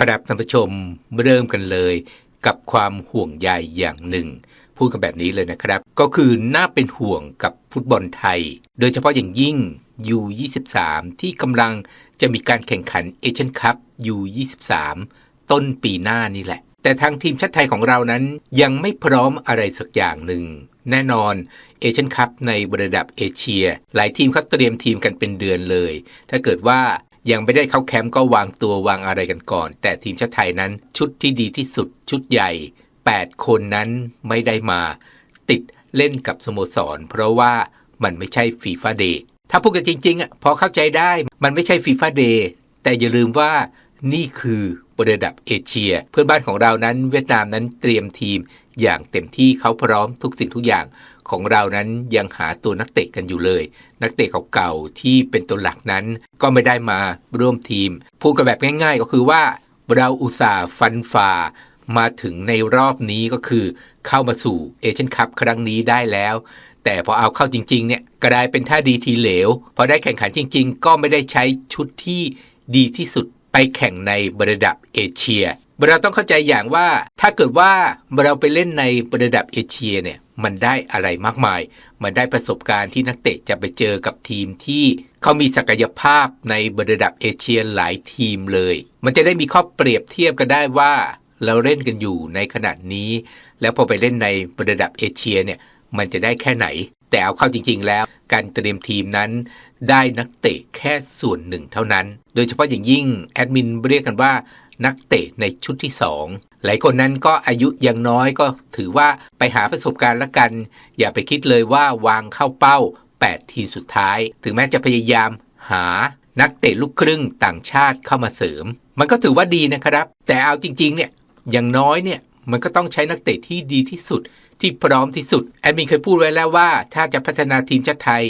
ครับท่านผู้ชมเริ่มกันเลย กับความห่วงใยอย่างหนึ่ง พูดกันแบบนี้เลยนะครับ ก็คือน่าเป็นห่วงกับฟุตบอลไทย โดยเฉพาะอย่างยิ่ง U23 ที่กำลังจะมีการแข่งขันเอเชียนคัพ U23 ต้นปีหน้านี่แหละ แต่ทางทีมชาติไทยของเรานั้นยังไม่พร้อมอะไรสักอย่างหนึ่ง แน่นอนเอเชียนคัพในระดับเอเชีย หลายทีมเขาเตรียมทีมกันเป็นเดือนเลย ถ้าเกิดว่า ยังไม่ได้เข้าแคมป์ก็วางตัววางอะไรกันก่อน แต่ทีมชาติไทยนั้นชุดที่ดีที่สุดชุดใหญ่ 8 คนนั้นไม่ได้มา ติดเล่นกับสโมสร เพราะว่ามันไม่ใช่ฟีฟ่าเดย์ถ้าพูดกันจริงๆอะพอเข้าใจได้มันไม่ใช่ฟีฟ่าเดย์แต่อย่าลืมว่านี่คือระดับเอเชีย เพื่อนบ้านของเรานั้นเวียดนามนั้นเตรียมทีมอย่างเต็มที่เขาพร้อมทุกสิ่งทุกอย่าง ของเรานั้นยังหาตัวนักเตะกันอยู่เลย นักเตะเก่าๆที่เป็นตัวหลักนั้นก็ไม่ได้มาร่วมทีม พูดกันแบบง่าย ๆ ก็คือว่าเราอุตส่าห์ฟันฝ่ามาถึงในรอบนี้ก็คือเข้ามาสู่เอเชียนคัพครั้งนี้ได้แล้ว แต่พอเอาเข้าจริงๆเนี่ยกลายเป็นท่าดีทีเหลว พอได้แข่งขันจริง ๆ ก็ไม่ได้ใช้ชุดที่ดีที่สุดไปแข่งในระดับเอเชียเราต้องเข้าใจอย่างว่าถ้าเกิดว่าเราไปเล่นในระดับเอเชียเนี่ย มันได้อะไรมากมาย มันได้ประสบการณ์ที่นักเตะจะไปเจอกับทีมที่เขามีศักยภาพในระดับเอเชียหลายทีมเลย มันจะได้มีข้อเปรียบเทียบกันได้ว่า เราเล่นกันอยู่ในขนาดนี้ แล้วพอไปเล่นในระดับเอเชียเนี่ยมันจะได้แค่ไหน แต่เอาเข้าจริง ๆ แล้ว การเตรียมทีมนั้นได้นักเตะแค่ส่วนหนึ่งเท่านั้น โดยเฉพาะอย่างยิ่งแอดมินเรียกกันว่านักเตะในชุดที่ 2 หลายคนนั้นก็อายุยังน้อยก็ถือว่าไปหาประสบการณ์ละกัน อย่าไปคิดเลยว่าวางเข้าเป้า 8 ทีมสุดท้าย ถึงแม้จะพยายามหานักเตะลูกครึ่งต่างชาติเข้ามาเสริม มันก็ถือว่าดีนะครับ แต่เอาจริงๆเนี่ยอย่างน้อยเนี่ยมันก็ต้องใช้นักเตะที่ดีที่สุดที่พร้อมที่สุด แอดมินเคยพูดไว้แล้วว่า ถ้าจะพัฒนาทีมชาติไทย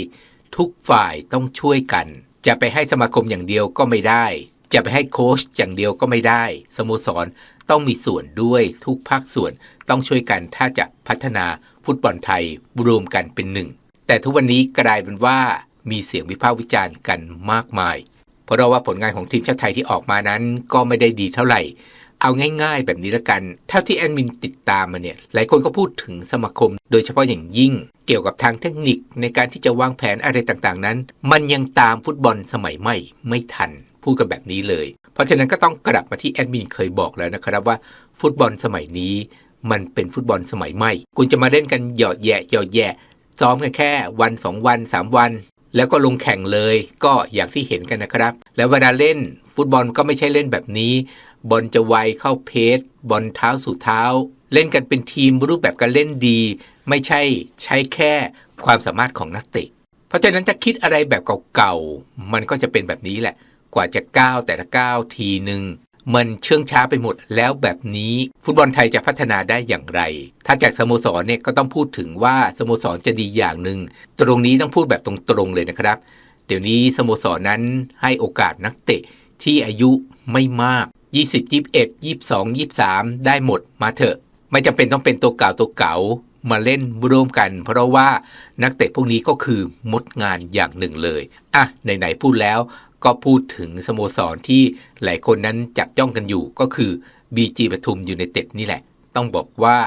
ทุกฝ่ายต้องช่วยกัน จะไปให้สมาคมอย่างเดียวก็ไม่ได้ จะไปให้โค้ชอย่างเดียวก็ไม่ได้ สโมสรต้องมีส่วนด้วยทุกภาคส่วนต้องช่วยกันถ้าจะพัฒนาฟุตบอลไทยรวมกันเป็นหนึ่ง แต่ทุกวันนี้กลายเป็นว่ามีเสียงวิพากษ์วิจารณ์กันมากมาย เพราะว่าผลงานของทีมชาติไทยที่ออกมานั้นก็ไม่ได้ดีเท่าไหร่ เอาง่าย ๆ แบบนี้ละกันเท่าที่แอดมินติดตามมาเนี่ย หลายคนก็พูดถึงสมาคม โดยเฉพาะอย่างยิ่ง เกี่ยวกับทางเทคนิคในการที่จะวางแผนอะไรต่างๆนั้น มันยังตามฟุตบอลสมัยใหม่ไม่ทัน พูดกันแบบนี้เลย เพราะฉะนั้นก็ต้องกลับมาที่แอดมินเคยบอกแล้วนะครับว่าฟุตบอลสมัยนี้มันเป็นฟุตบอลสมัยใหม่ คุณจะมาเล่นกันหยอดแย่หยอดแย่ซ้อมกันแค่วัน2วัน 3 วัน แล้วก็ลงแข่งเลยก็อย่างที่เห็นกันนะครับ แล้วเวลาเล่นฟุตบอลก็ไม่ใช่เล่นแบบนี้ บอลจะไวเข้าเพจบอลเท้าสู่เท้า เล่นกันเป็นทีมรูปแบบการเล่นดี ไม่ใช่ใช้แค่ความสามารถของนักเตะเพราะฉะนั้นจะคิดอะไรแบบเก่าๆมันก็จะเป็นแบบนี้แหละ กว่าจะก้าวแต่ละก้าวทีหนึ่งมันเชื่องช้าไปหมดแล้วแบบนี้ ฟุตบอลไทยจะพัฒนาได้อย่างไร ถ้าจากสโมสรเนี่ยก็ต้องพูดถึงว่าสโมสรจะดีอย่างหนึ่งตรงนี้ต้องพูดแบบตรงๆเลยนะครับ เดี๋ยวนี้สโมสรนั้นให้โอกาสนักเตะที่อายุไม่มาก 20 21 22 23 ได้หมดมาเถอะ ไม่จำเป็นต้องเป็นตัวเก่าตัวเก่ามาเล่นร่วมกัน เพราะว่านักเตะพวกนี้ก็คือมดงานอย่างหนึ่งเลย อะไหนๆพูดแล้ว ก็พูดถึงสโมสรที่หลายคนนั้นจับจ้องกันอยู่ก็คือ BG ปทุมยูไนเต็ดนี่แหละ ต้องบอกว่า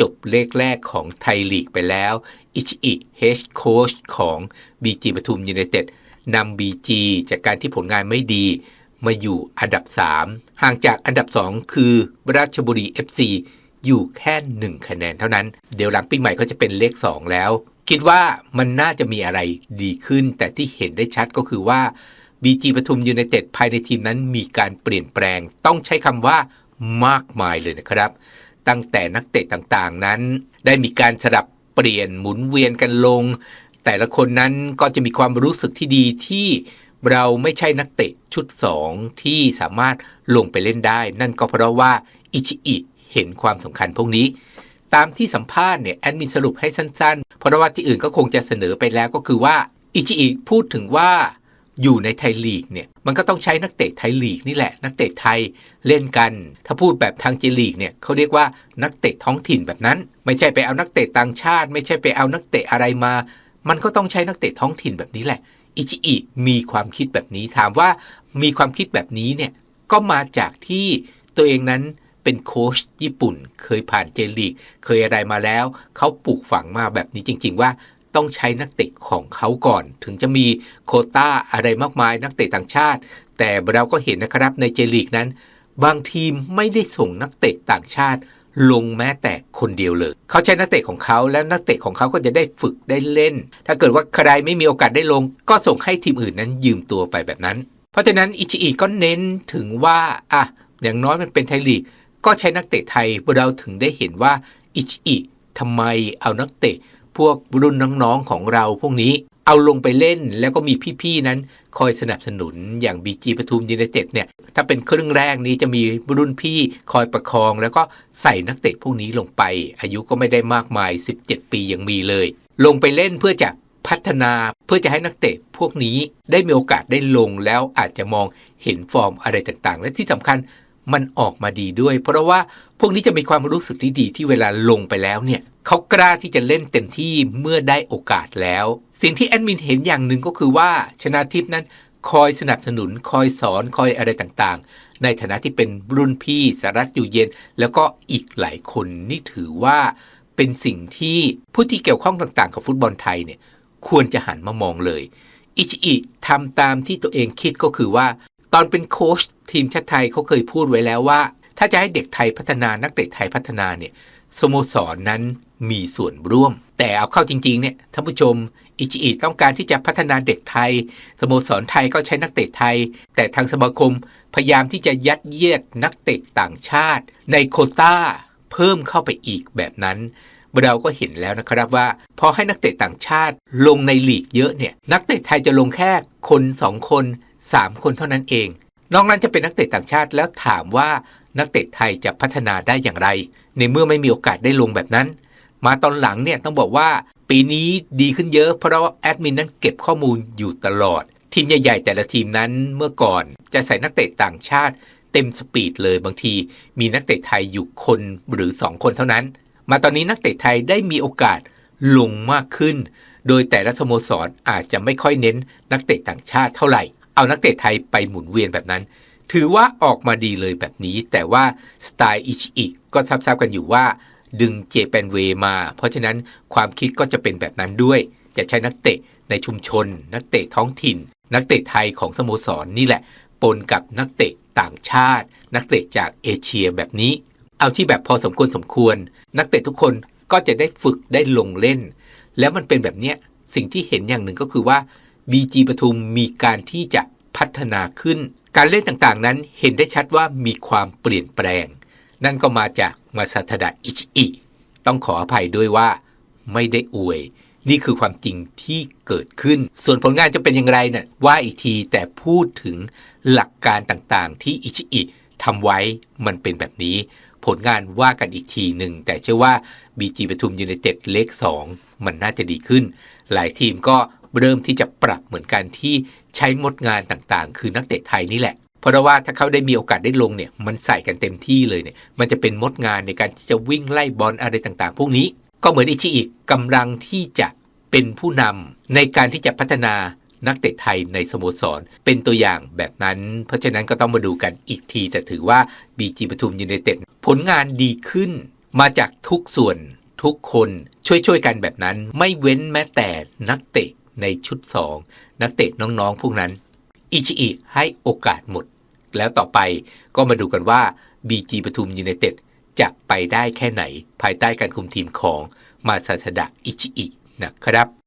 จบเลขแรกของไทยลีกไปแล้วอิชิอิเฮชโค้ชของ BG ปทุมยูไนเต็ดนำ BG จากการที่ผลงานไม่ดี มาอยู่อันดับ 3 ห่างจากอันดับ 2 คือราชบุรี FC อยู่แค่ 1 คะแนนเท่านั้น เดี๋ยวหลังปีใหม่ก็จะเป็นเลข 2 แล้ว คิดว่ามันน่าจะมีอะไรดีขึ้น แต่ที่เห็นได้ชัดก็คือว่า BG ปทุมยูไนเต็ดภายในทีมนั้นมีการเปลี่ยนแปลง ต้องใช้คำว่ามากมายเลยนะครับ ตั้งแต่นักเตะต่างๆนั้น ได้มีการสลับเปลี่ยนหมุนเวียนกันลง แต่ละคนนั้นก็จะมีความรู้สึกที่ดีที่เราไม่ใช่นักเตะชุด 2 ที่สามารถลงไปเล่นได้ นั่นก็เพราะว่าอิชิอิเห็นความสำคัญพวกนี้ตามที่สัมภาษณ์เนี่ยแอดมินสรุปให้สั้นๆ เพราะว่าที่อื่นก็คงจะเสนอไปแล้วก็คือว่าอิชิอิพูดถึงว่า อยู่ในไทยลีกเนี่ยมันก็ต้องใช้นักเตะไทยลีกนี่แหละ นักเตะไทยเล่นกัน ถ้าพูดแบบทางจีลีกเนี่ยเขาเรียกว่านักเตะท้องถิ่นแบบนั้น ไม่ใช่ไปเอานักเตะต่างชาติ ไม่ใช่ไปเอานักเตะอะไรมา มันก็ต้องใช้นักเตะท้องถิ่นแบบนี้แหละอิจิอิมีความคิดแบบนี้ถามว่ามีความคิดแบบนี้เนี่ยก็มาจากที่ตัวเองนั้นเป็นโค้ชญี่ปุ่น เคยผ่านเจลีกเคยอะไรมาแล้ว เขาปลูกฝังมาแบบนี้จริง ๆ ว่า ต้องใช้นักเตะของเขาก่อน ถึงจะมีโคต้าอะไรมากมายนักเตะต่างชาติ แต่เราก็เห็นนะครับในเจลีกนั้น บางทีมไม่ได้ส่งนักเตะต่างชาติลงแม้แต่คนเดียวเลย เขาใช้นักเตะของเขาแล้วนักเตะของเขาก็จะได้ฝึกได้เล่น ถ้าเกิดว่าใครไม่มีโอกาสได้ลง ก็ส่งให้ทีมอื่นนั้นยืมตัวไปแบบนั้น เพราะฉะนั้นอิชิอิก็เน้นถึงว่าอะอย่างน้อยมันเป็นไทยลีกก็ใช้นักเตะไทยเราถึงได้เห็นว่าอิชิอิทำไมเอานักเตะ พวกรุ่นน้องๆของเราพวกนี้เอาลงไปเล่นแล้วก็มีพี่ๆนั้นคอยสนับสนุนอย่างบีจีปทุมยูไนเต็ดเนี่ยถ้าเป็นครึ่งแรกนี้จะมีรุ่นพี่คอยประคอง แล้วก็ใส่นักเตะพวกนี้ลงไป อายุก็ไม่ได้มากมาย 17 ปียังมีเลย ลงไปเล่นเพื่อจะพัฒนาเพื่อจะให้นักเตะพวกนี้ได้มีโอกาสได้ลงแล้วอาจจะมองเห็นฟอร์มอะไรต่างๆ และที่สำคัญ มันออกมาดีด้วย เพราะว่าพวกนี้จะมีความรู้สึกที่ดีที่เวลาลงไปแล้วเนี่ยเขากล้าที่จะเล่นเต็มที่เมื่อได้โอกาสแล้ว สิ่งที่แอดมินเห็นอย่างหนึ่งก็คือว่าชนาทิพย์นั้นคอยสนับสนุน คอยสอนคอยอะไรต่างๆ ในฐานะที่เป็นรุ่นพี่สารัตอยู่เย็น แล้วก็อีกหลายคนนี่ถือว่าเป็นสิ่งที่ผู้ที่เกี่ยวข้องต่างๆ กับฟุตบอลไทยเนี่ยควรจะหันมามองเลย อิชิอิทำตามที่ตัวเองคิดก็คือว่า ตอนเป็นโค้ชทีมชาติไทยเขาเคยพูดไว้แล้วว่า ถ้าจะให้เด็กไทยพัฒนานักเตะไทยพัฒนาเนี่ยสโมสรนนั้นมีส่วนร่วม แต่เอาเข้าจริงๆเนี่ยท่านผู้ชมอิชิอิต้องการที่จะพัฒนาเด็กไทยสโมสรไทยก็ใช้นักเตะไทย แต่ทางสมาคมพยายามที่จะยัดเยียดนักเตะต่างชาติ ในโคต้าเพิ่มเข้าไปอีกแบบนั้นเราก็เห็นแล้วนะครับว่า พอให้นักเตะต่างชาติลงในลีกเยอะเนี่ยนักเตะไทยจะลงแค่คนสองคน สามคนเท่านั้นเอง นอกนั้นจะเป็นนักเตะต่างชาติแล้วถามว่านักเตะไทยจะพัฒนาได้อย่างไร ในเมื่อไม่มีโอกาสได้ลงแบบนั้น มาตอนหลังเนี่ยต้องบอกว่าปีนี้ดีขึ้นเยอะเพราะว่าแอดมินนั้นเก็บข้อมูลอยู่ตลอด ทีมใหญ่ๆ แต่ละทีมนั้นเมื่อก่อนจะใส่นักเตะต่างชาติ เต็มสปีดเลยบางที มีนักเตะไทยอยู่คนหรือ 2 คนเท่านั้น มาตอนนี้นักเตะไทยได้มีโอกาสลงมากขึ้น โดยแต่ละสโมสรอาจจะไม่ค่อยเน้นนักเตะต่างชาติเท่าไหร่ เอานักเตะไทยไปหมุนเวียนแบบนั้น ถือว่าออกมาดีเลยแบบนี้ แต่ว่าสไตล์อิชิอิก็ทราบๆกันอยู่ว่า ดึงเจแปนเวมา เพราะฉะนั้นความคิดก็จะเป็นแบบนั้นด้วย จะใช้นักเตะในชุมชน นักเตะท้องถิ่น นักเตะไทยของสโมสรนนี่แหละ ปนกับนักเตะต่างชาติ นักเตะจากเอเชียแบบนี้ เอาที่แบบพอสมควรสมควร นักเตะทุกคนก็จะได้ฝึกได้ลงเล่น แล้วมันเป็นแบบเนี้ยสิ่งที่เห็นอย่างหนึ่งก็คือว่า BG ปทุมมีการที่จะพัฒนาขึ้น การเล่นต่างๆนั้นเห็นได้ชัดว่ามีความเปลี่ยนแปลง นั่นก็มาจากมาซาทดะอิชิอิต้องขออภัยด้วยว่าไม่ได้อวย นี่คือความจริงที่เกิดขึ้น ส่วนผลงานจะเป็นอย่างไรนะ่ะว่าอีกทีแต่พูดถึงหลักการต่างๆ ที่อิชิอิทำไว้มันเป็นแบบนี้ ผลงานว่ากันอีกทีหนึ่ง แต่เชื่อว่า BG ปทุมยูไนเต็ดเลข2มันน่าจะดีขึ้น หลายทีมก็ เริ่มที่จะปรับเหมือนกันที่ใช้มดงานต่างๆ คือนักเตะไทยนี่แหละ เพราะว่าถ้าเขาได้มีโอกาสได้ลงเนี่ยมันใส่กันเต็มที่เลยเนี่ยมันจะเป็นมดงานในการที่จะวิ่งไล่บอลอะไรต่างๆ พวกนี้ ก็เหมือนอิชิอิกกำลังที่จะเป็นผู้นำในการที่จะพัฒนานักเตะไทยในสโมสร เป็นตัวอย่างแบบนั้น เพราะฉะนั้นก็ต้องมาดูกันอีกทีแต่ถือว่า BG ปทุมยูไนเต็ดผลงานดีขึ้น มาจากทุกส่วนทุกคนช่วยๆกันแบบนั้น ไม่เว้นแม้แต่นักเตะ ในชุด 2 นักเตะน้องๆ พวกนั้น อิชิอิให้โอกาสหมด แล้วต่อไปก็มาดูกันว่า BG ปทุมยูไนเต็ดจะไปได้แค่ไหนภายใต้การคุมทีมของมาซาชดะอิชิอินะครับ